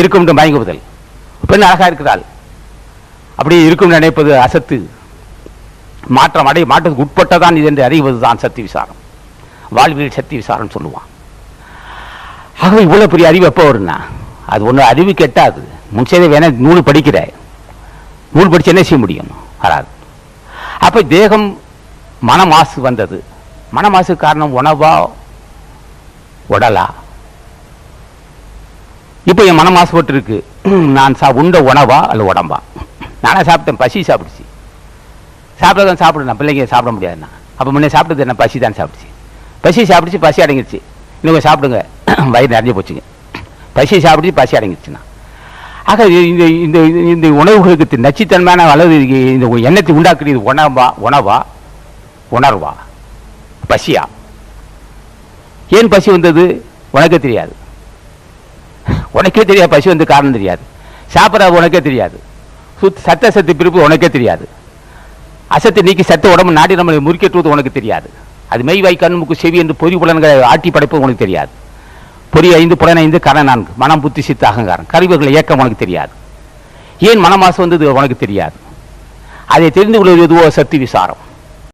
இருக்கும் என்று மயங்குவதல். பெண் அழகா இருக்கிறாள். அப்படியே இருக்கும் நினைப்பது அசத்து. மாற்றம் அடை மாற்றத்துக்கு உட்பட்டதான் இது என்று அறிவதுதான் சக்தி விசாரம். வாழ்வியல் சக்தி விசாரம் சொல்லுவான். ஆகவே இவ்வளவு பெரிய அறிவு எப்போ வரும்னா? அது ஒண்ணு அறிவு கெட்டாது. முன்சேதே வேணா நூல் படிக்கிற. நூல் படித்து என்ன செய்ய முடியும்? வராது. அப்ப தேகம் மன மாசு வந்தது. மன மாசு காரணம் உணவா உடலா? இப்போ என் மன மாசுபட்டு இருக்கு நான் சா உண்ட உணவா அல்ல உடம்பா? நானே சாப்பிட்டேன் பசி சாப்பிடுச்சு. சாப்பிட்டதான் சாப்பிடு நான் பிள்ளைங்க சாப்பிட முடியாதுண்ணா. அப்போ முன்னே சாப்பிட்டது என்ன? பசி தான் சாப்பிடுச்சு. பசி சாப்பிடுச்சு பசி அடங்கிடுச்சு இன்னும் சாப்பிடுங்க. வயிறு நிறைஞ்சு போச்சுங்க. பசி சாப்பிடுச்சு பசி அடங்கிடுச்சுண்ணா ஆக இந்த இந்த இந்த- உணவுகளுக்கு நச்சுத்தன்மையான அளவு இந்த எண்ணத்தை உண்டாக்குறது உணவா உணவா? உணர்வா? பசியா? ஏன் பசி வந்தது? உனக்கே தெரியாது. உனக்கே தெரியாது பசி வந்து காரணம் தெரியாது. சாப்பிட்றது உனக்கே தெரியாது. சுத் சத்த சத்து பிரிப்பு உனக்கே தெரியாது. அசத்தை நீக்கி சத்த உடம்பு நாடி நம்மளை முறிக்கட்டுவது உனக்கு தெரியாது. அது மெய் வாய் கண் செவி என்று பொறி புலன்களை ஆட்டி படைப்பது உனக்கு தெரியாது. பொறி ஐந்து புலன் ஐந்து கரண நான்கு மனம் புத்தி சித்த அகங்காரம். கருவிகள் இயக்கம் உனக்கு தெரியாது. ஏன் மனமாசம் வந்தது உனக்கு தெரியாது. அதை தெரிந்து கொள்வது எதுவோ சக்தி விசாரம்.